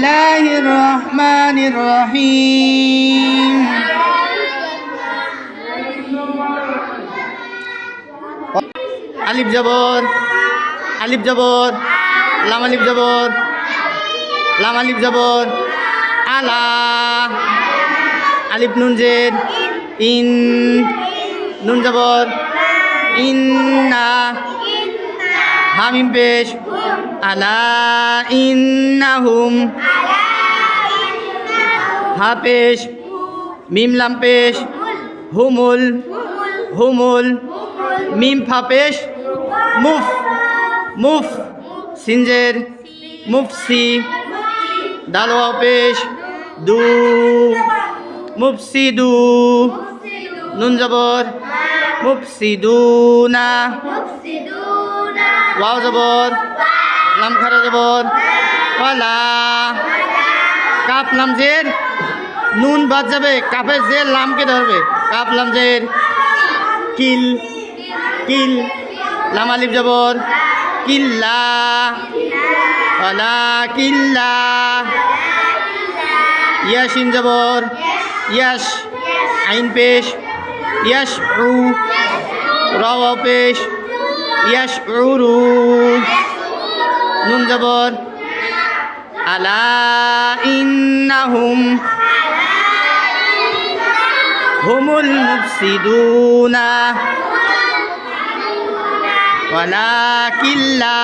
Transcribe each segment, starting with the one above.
الله الرحمن الرحيم আলিফ জবর আলিফ জবর লাম আলিফ জবর লাম আলিফ জবর আলা আলিফ নুন জের ইন নুন জবর ইন্না হামিম পেশ আলা ইন্নাহুম। হা পেশ। মিম লাম পেশ। হুমুল। হুমুল। মিম ফা পেশ। মুফ। মুফ। সিনজের। মুফসি দালোয়া পেশ। দু। মুফসিদু নুন জবর। মুফসিদুনা ওয়াও জবর লাম খারা জবর। ওয়ালা কাপ লাম জের নুন বাদ যাবে কাপের জের লামকে ধরবে, কাপ লাম জের কিল কিল, লাম আলিফ জবর। কিল্লা ওয়ালা কিল্লা। ইয়াস ইন জবর, ইয়াস, আইন পেশ, ইয়াস উ রাওয়া পেশ। উরু নুন জবর। আলা ইন্নাহুম। হুমুল মুফসিদুনা। ওয়ালাকিন লা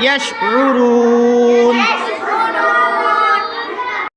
ইয়াশউরুন